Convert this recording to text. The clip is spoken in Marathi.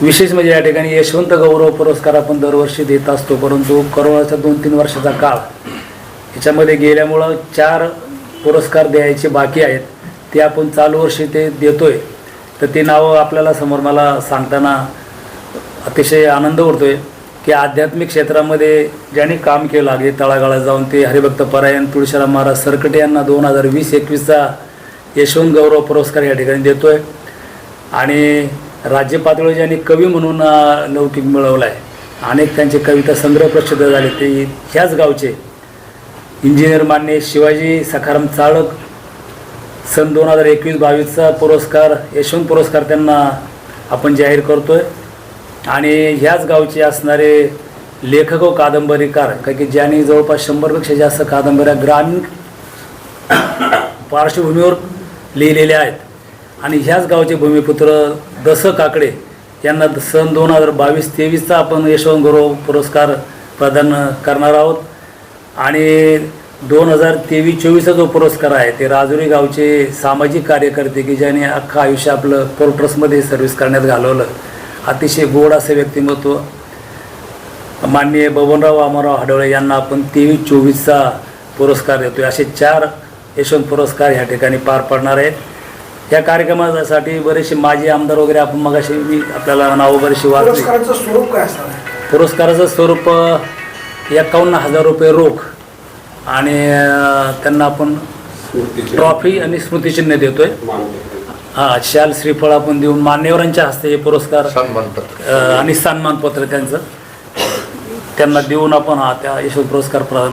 विशेष म्हणजे या ठिकाणी यशवंत गौरव पुरस्कार आपण दरवर्षी देत असतो परंतु करोनाचा दोन तीन वर्षाचा काळ ह्याच्यामध्ये गेल्यामुळं चार पुरस्कार द्यायचे बाकी आहेत ते आपण चालू वर्षी ते देतोय. तर ते नावं आपल्याला समोर मला सांगताना अतिशय आनंद होतोय की आध्यात्मिक क्षेत्रामध्ये ज्यांनी काम केलं अगदी तळागाळात जाऊन ते हरिभक्त परायण तुळशीराम महाराज सरकटे यांना दोन हजार वीस एकवीसचा यशवंत गौरव पुरस्कार या ठिकाणी देतोय. आणि राज्य पातळीवर ज्यांनी कवी म्हणून लौकिक मिळवला आहे अनेक त्यांचे कविता संग्रह प्रसिद्ध झाले ते ह्याच गावचे. इंजिनियर मान्य शिवाजी सखाराम चाळक सन दोन हजार एकवीस बावीसचा पुरस्कार यशवंत पुरस्कार त्यांना आपण जाहीर करतो आहे आणि ह्याच गावचे असणारे लेखक व कादंबरीकार का की ज्यांनी जवळपास शंभरपेक्षा जास्त कादंबऱ्या ग्रामीण पार्श्वभूमीवर लिहिलेल्या आहेत. आणि ह्याच गावचे भूमिपुत्र दस काकडे यांना सन दोन हजार बावीस तेवीसचा आपण यशवंत गौरव पुरस्कार प्रदान करणार आहोत. आणि दोन हजार तेवीस चोवीसचा जो पुरस्कार आहे ते राजुरी गावचे सामाजिक कार्यकर्ते की ज्याने अख्खं आयुष्य आपलं पोर्ट्रसमध्ये सर्व्हिस करण्यात घालवलं अतिशय गोड असं व्यक्तिमत्व. माननीय बबनराव अमरराव हडवळे यांना आपण तेवीस चोवीसचा पुरस्कार देतोय. असे चार यशवंत पुरस्कार ह्या ठिकाणी पार पडणार आहेत. या कार्यक्रमासाठी बरेचसे माजी आमदार वगैरे आपण मगाशी मी आपल्याला नावं बरेचशी वाचली. पुरस्काराचं स्वरूप काय असणार आहे? पुरस्काराचं स्वरूप एकावन्न हजार रुपये रोख आणि त्यांना आपण ट्रॉफी आणि स्मृतिचिन्ह देतोय. हा शाल श्रीफळ आपण देऊन मान्यवरांच्या हस्ते हे पुरस्कार अ, आणि सन्मानपत्र त्यांचं. त्यांना देऊन आपण हा त्या यशवंत पुरस्कार प्रदान